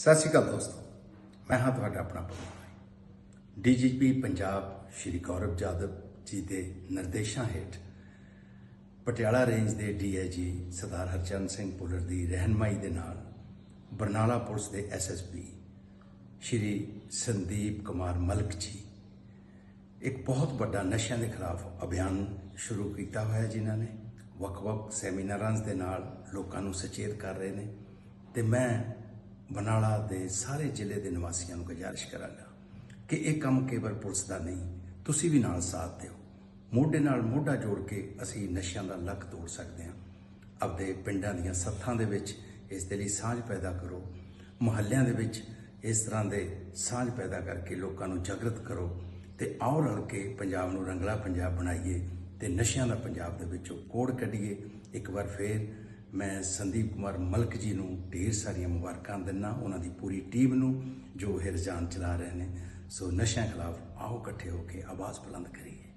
ਸਤਿ ਸ਼੍ਰੀ ਅਕਾਲ ਦੋਸਤੋ, ਮੈਂ ਹਾਂ ਤੁਹਾਡਾ ਆਪਣਾ ਪਵਨ ਡੀਜੀਪੀ ਪੰਜਾਬ ਸ਼੍ਰੀ ਗੌਰਵ ਜਾਦਵ ਜੀ ਦੇ ਨਿਰਦੇਸ਼ਾਂ ਹੇਠ ਪਟਿਆਲਾ ਰੇਂਜ ਦੇ ਡੀਆਈਜੀ ਸਰਦਾਰ ਹਰਚੰਦ ਸਿੰਘ ਪੁਲਰ ਦੀ ਰਹਿਨਮਾਈ ਦੇ ਨਾਲ ਬਰਨਾਲਾ ਪੁਲਿਸ ਦੇ ਐਸਐਸਪੀ ਸ਼੍ਰੀ ਸੰਦੀਪ ਕੁਮਾਰ ਮਲਕ ਜੀ ਇੱਕ ਬਹੁਤ ਵੱਡਾ ਨਸ਼ਿਆਂ ਦੇ ਖਿਲਾਫ ਅਭਿਆਨ ਸ਼ੁਰੂ ਕੀਤਾ ਹੋਇਆ ਜਿਨ੍ਹਾਂ ਨੇ। ਵੱਖ-ਵੱਖ ਸੈਮੀਨਾਰਾਂ ਦੇ ਨਾਲ ਲੋਕਾਂ ਨੂੰ ਸੁਚੇਤ ਕਰ ਰਹੇ ਨੇ ਤੇ ਮੈਂ ਬਨਾਲਾ ਦੇ ਸਾਰੇ ਜ਼ਿਲ੍ਹੇ ਦੇ ਨਿਵਾਸੀਆਂ ਨੂੰ ਗੁਜ਼ਾਰਿਸ਼ ਕਰਾਂਗਾ ਕਿ ਇਹ ਕੰਮ ਕੇਵਲ ਪੁਲਿਸ ਦਾ ਨਹੀਂ, ਤੁਸੀਂ ਵੀ ਨਾਲ ਸਾਥ ਦਿਓ। ਮੋਢੇ ਨਾਲ ਮੋਢਾ ਜੋੜ ਕੇ ਅਸੀਂ ਨਸ਼ਿਆਂ ਦਾ ਲੱਕ ਤੋੜ ਸਕਦੇ ਹਾਂ। ਆਪਦੇ ਪਿੰਡਾਂ ਦੀਆਂ ਸੱਥਾਂ ਦੇ ਵਿੱਚ ਇਸ ਦੇ ਲਈ ਸਾਂਝ ਪੈਦਾ ਕਰੋ। ਮੁਹੱਲਿਆਂ ਦੇ ਵਿੱਚ ਇਸ ਤਰ੍ਹਾਂ ਦੇ ਸਾਂਝ ਪੈਦਾ ਕਰਕੇ ਲੋਕਾਂ ਨੂੰ ਜਾਗਰਤ ਕਰੋ ਤੇ ਆਓ ਰਲ ਕੇ ਪੰਜਾਬ ਨੂੰ ਰੰਗਲਾ ਪੰਜਾਬ ਬਣਾਈਏ ਤੇ ਨਸ਼ਿਆਂ ਦਾ ਪੰਜਾਬ ਦੇ ਵਿੱਚੋਂ ਕੋੜ ਕੱਢੀਏ। ਇੱਕ ਵਾਰ ਫੇਰ ਮੈਂ ਸੰਦੀਪ ਕੁਮਾਰ ਮਲਕ ਜੀ ਨੂੰ ਢੇਰ ਸਾਰੀਆਂ ਮੁਬਾਰਕਾਂ ਦਿੰਦਾ ਉਹਨਾਂ ਦੀ ਪੂਰੀ ਟੀਮ ਨੂੰ ਜੋ ਇਹ ਰੁਝਾਨ ਚਲਾ ਰਹੇ ਨੇ। ਸੋ ਨਸ਼ਿਆਂ ਖਿਲਾਫ ਆਓ ਇਕੱਠੇ ਹੋ ਕੇ ਆਵਾਜ਼ ਬੁਲੰਦ ਕਰੀਏ।